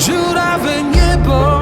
dziurawe niebo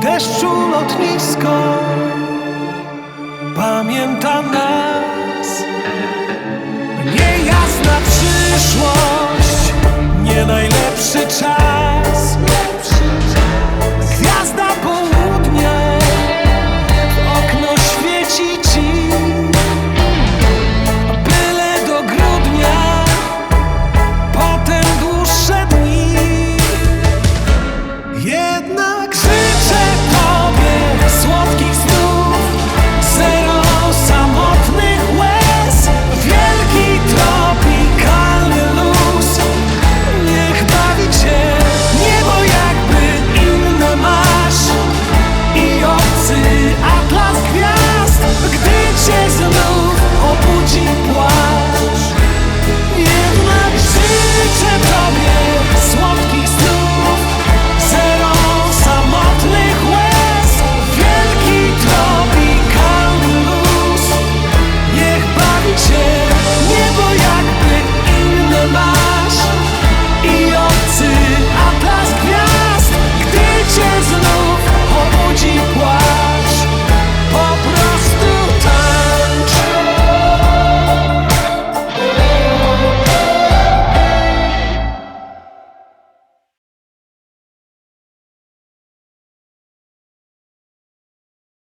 deszczu lotnisko pamięta nas. Niejasna przyszłość, nie najlepszy czas. Gwiazda południa okno świeci ci. Byle do grudnia, potem dłuższe dni. Jedna